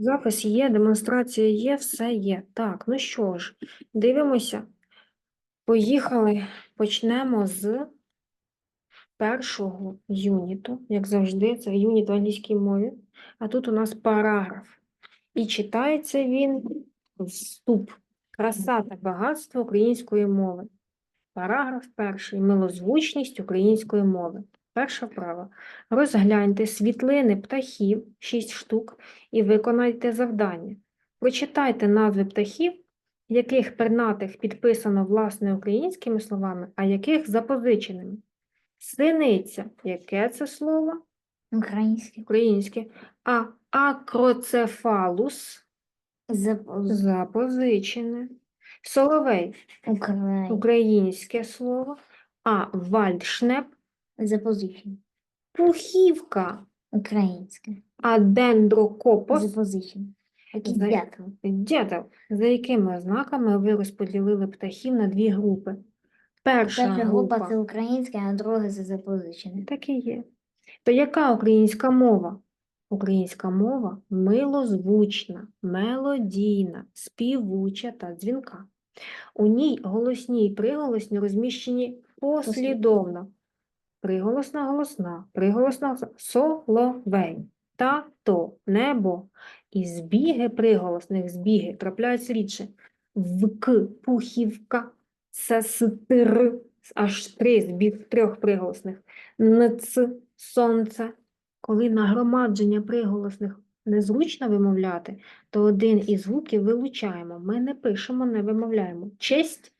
Запис є, демонстрація є, все є. Так, ну що ж, дивимося. Поїхали. Почнемо з першого юніту, як завжди, це юніт в англійській мові. А тут у нас параграф. І читається він вступ. Краса та багатство української мови. Параграф перший. Милозвучність української мови. Перша вправа. Розгляньте світлини птахів, 6 штук, і виконайте завдання. Прочитайте назви птахів, яких пернатих підписано власне українськими словами, а яких запозиченими. Синиця. Яке це слово? Українське. Українське. А акроцефалус запозичене. Соловей Українське. українське слово. А вальдшнеп Запозичення. пухівка. Українське. А дендрокопос Запозичення. За- дятел. дятел. За якими ознаками ви розподілили птахів на дві групи? Перша Перша група група. це українська, а друга це запозичення. Так і є. То яка українська мова? Українська мова милозвучна, мелодійна, співуча та дзвінка. У ній голосні і приголосні розміщені послідовно. Приголосна голосна, приголосна голосна, соловей, тато, небо. І збіги приголосних збіги трапляються рідше. Вк, пухівка, сестр, аж три збіг трьох приголосних. Нц, сонце. Коли нагромадження приголосних незручно вимовляти, то один із звуків вилучаємо. Ми не пишемо, не вимовляємо. Честь,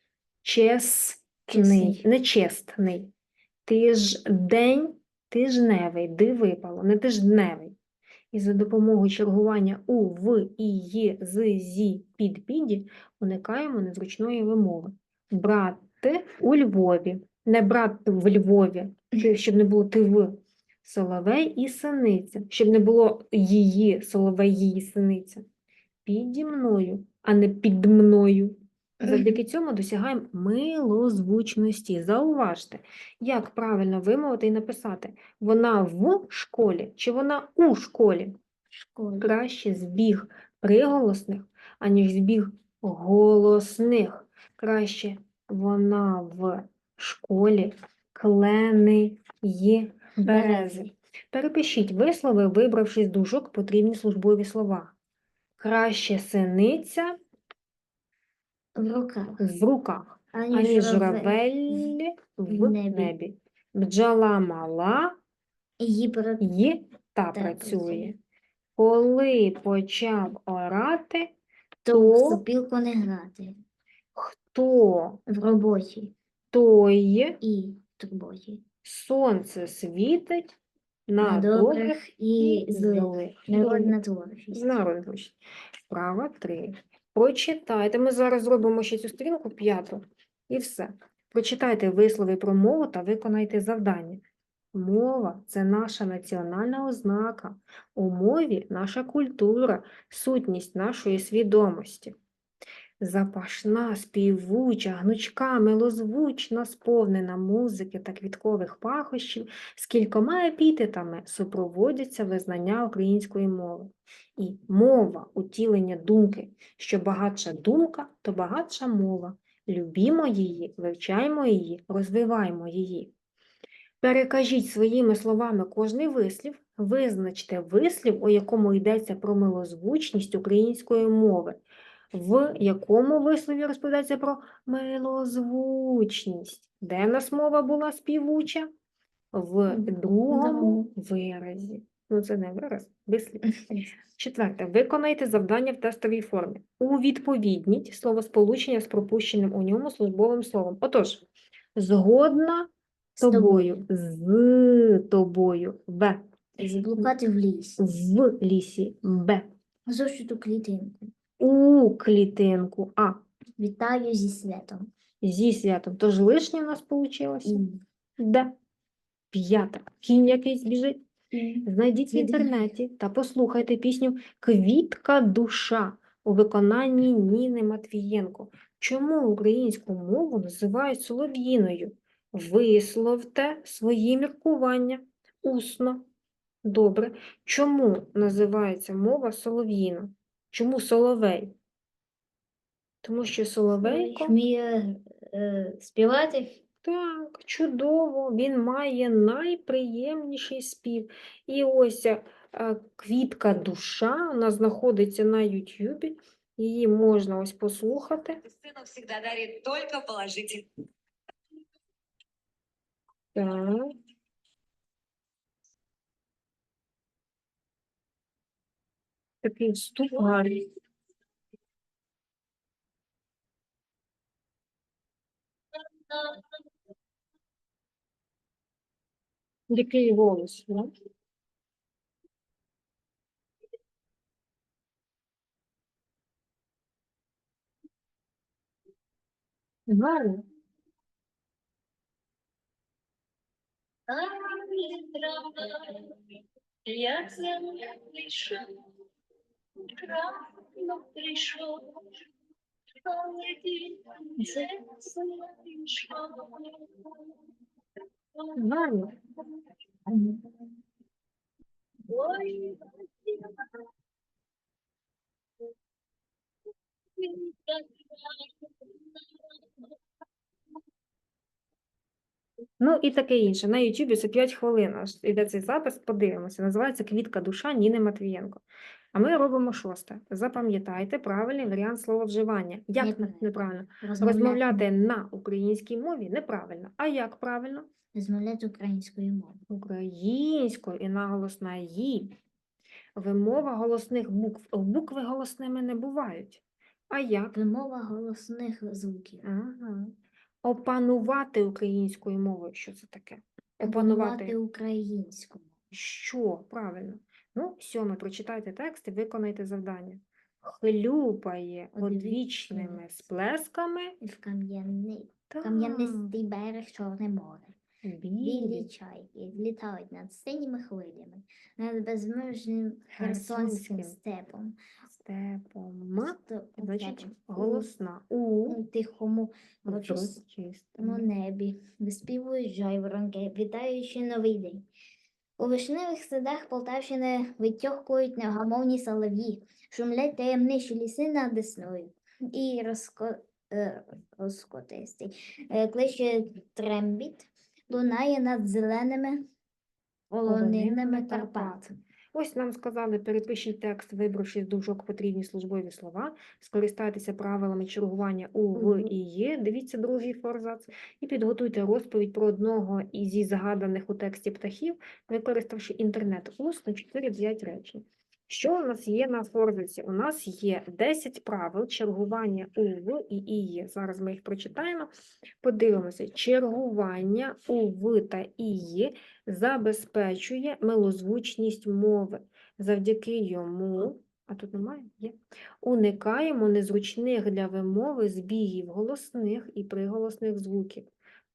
Чесний. нечесний. Тиждень, тижневий, ди випало, не тижневий. І за допомогою чергування у, в, і, є, з, зі, під, піді уникаємо незручної вимови. Брати у Львові, не брат в Львові, щоб не було ти в. Соловей і синиця, щоб не було її, соловей, її синиця. Піді мною, а не під мною. Завдяки цьому досягаємо милозвучності. Зауважте, як правильно вимовити і написати. Вона в школі чи вона у школі? Школа. Краще збіг приголосних, аніж збіг голосних. Краще вона в школі клени берези. Перепишіть вислови, вибравши з дужок потрібні службові слова. Краще синиця В руках. в руках, Ані аніж журавель. в в небі. небі. Бджола мала Її і та Та працює. працює. Коли почав орати, То в сопілку не грати. хто В роботі той і в турботі. сонце світить на, На добрих і злих. Народна творчість. Знарод звучить. Вправа 3. Прочитайте. Ми зараз зробимо ще цю сторінку п'яту. І все. Прочитайте вислови про мову та виконайте завдання. Мова це наша національна ознака. У мові наша культура, сутність нашої свідомості. Запашна, співуча, гнучка, милозвучна, сповнена музики та квіткових пахощів з кількома епітетами супроводяться визнання української мови. І мова утілення думки. Що багатша думка, то багатша мова. Любімо її, вивчаємо її, розвиваємо її. Перекажіть своїми словами кожний вислів, визначте вислів, у якому йдеться про милозвучність української мови. В якому вислові розповідається про милозвучність? Де в нас мова була співуча? В другому виразі. Ну, це не вираз, вислів. Четверте. Виконайте завдання в тестовій формі. Увідповідніть словосполучення з пропущеним у ньому службовим словом. Отож, згодна з тобою, з тобою, в, Заблукати в ліс. в лісі, б, Зошиту клітинку. У клітинку, а, Вітаю зі святом. зі святом. Тож лишнє в нас вийшло. І Д. П'яте. Кінь якийсь біжить. Знайдіть в інтернеті та послухайте пісню Квітка душа у виконанні Ніни Матвієнко. Чому українську мову називають солов'їною? Висловте свої міркування усно. Добре. Чому називається мова солов'їна? Чому соловей? Тому що соловейко, Вміє е, співати. так, чудово, він має найприємніший спів. І ось е, квітка душа, вона знаходиться на Ютубі. Її можна ось послухати. Сыну всегда дарит только положительное. Так. Такий вступ гарний. Який голос, да? Гарно. Я земля пришел, рано пришел, Гарно. Ну і таке інше. На Ютубі це 5 хвилин. Іде цей запис, подивимося. Називається Квітка душа Ніни Матвієнко. А ми робимо шосте. Запам'ятайте правильний варіант слова вживання. Як не- Неправильно. Розмовляти, Розмовляти на українській мові неправильно. А як правильно? розмовляти українською мовою. Українською і наголос на «ї». Вимова голосних букв. Букви голосними не бувають. А як? Вимова голосних звуків. Ага. Опанувати українською мовою. Що це таке? Опанувати Опанувати українську мову. що? Правильно. Ну, сьоме, прочитайте текст і виконайте завдання. Хлюпає Одвічними сплесками. В кам'яний, та кам'янистий берег Чорне море. Білі білі чайки злітають над синіми хвилями, над безмежним Херсонським степом. степом. Сто- Значить, степом. голосна. У У тихому урочистому небі виспівують жайворонки, вітаючи новий день. У вишневих садах Полтавщини витьохкують негамовні солов'ї, шумлять таємничі ліси над Десною. І розко... е, розкотистий е, кличе трембіт, лунає над зеленими полонинами Карпат. Ось нам сказали, перепишіть текст, вибравши з дужок потрібні службові слова, скористайтеся правилами чергування у, в і є, дивіться другий форзац, і підготуйте розповідь про одного із згаданих у тексті птахів, використавши інтернет усно 4-5 речень. Що у нас є на форзаці? У нас є 10 правил чергування у, в і є. Зараз ми їх прочитаємо. Подивимося. Чергування у, в та і є забезпечує милозвучність мови. Завдяки йому, а тут немає, є, уникаємо незручних для вимови збігів голосних і приголосних звуків.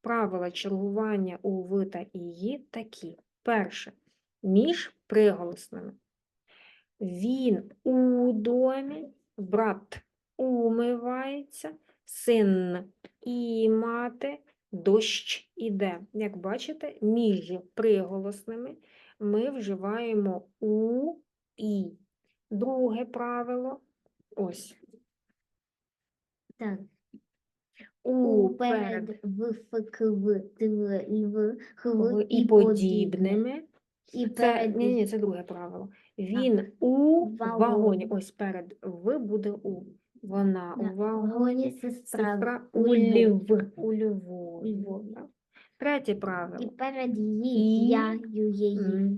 Правила чергування у в та і є такі. Перше. Між приголосними. Він у домі, брат умивається, син і мати, дощ іде. Як бачите, між приголосними ми вживаємо у і. Друге правило ось. Так. У перед в ф к в т в льв х в в і подібними. І Це, перед ні, ні, це друге правило. Він у вагоні. вагоні. Ось перед в буде у. Вона у вагоні. сестра Сестра у Львові. У Львові. Третє І правило. перед її, І- я, ю, її,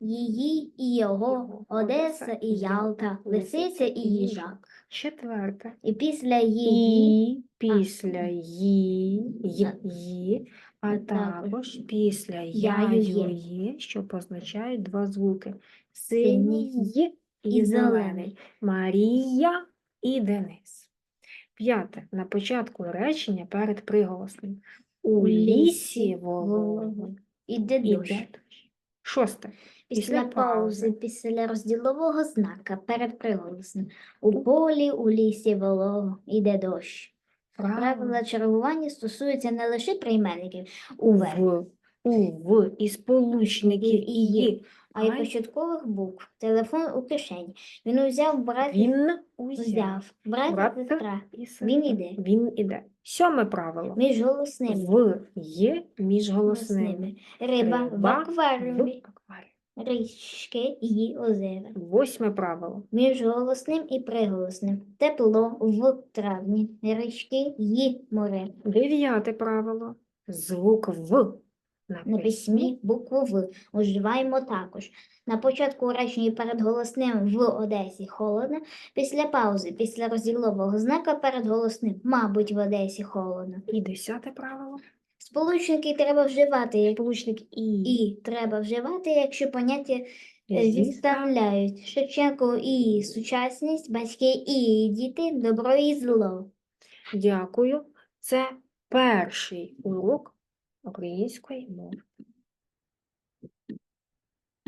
її і його, Одеса і і Ялта, лисиця і і їжак. Четверте. І після її, І після її, а також після я, є, що позначають два звуки. Синій і зелений. Марія і Денис. П'яте. На початку речення перед приголосним. У лісі вологому іде дощ. Шосте. Після після паузи, після розділового знака перед приголосним. У полі, у лісі волого іде дощ. Правила чергування стосуються не лише прийменників у В. у, в і сполучників і є. А й початкових букв. Телефон у кишені. Він узяв брат Він узяв. взяв. Брат Брат і сестра. і Він іде. Він іде. Сьоме правило. Між голосними. В є між голосними. Риба в Риба акваріумі. В акваріумі. Річки і озера. Восьме правило. Між голосним і приголосним. Тепло в травні. Річки і море. Дев'яте правило. Звук В на письмі букву В уживаємо також. На початку речення перед голосним в Одесі холодно, після паузи, після розділового знака перед голосним, мабуть, в Одесі холодно. І десяте правило. Сполучники треба вживати, як Сполучник І. і треба вживати, якщо поняття е, відставляють. Шевченко і сучасність, батьки і діти, добро і зло. Дякую. Це перший урок української мови.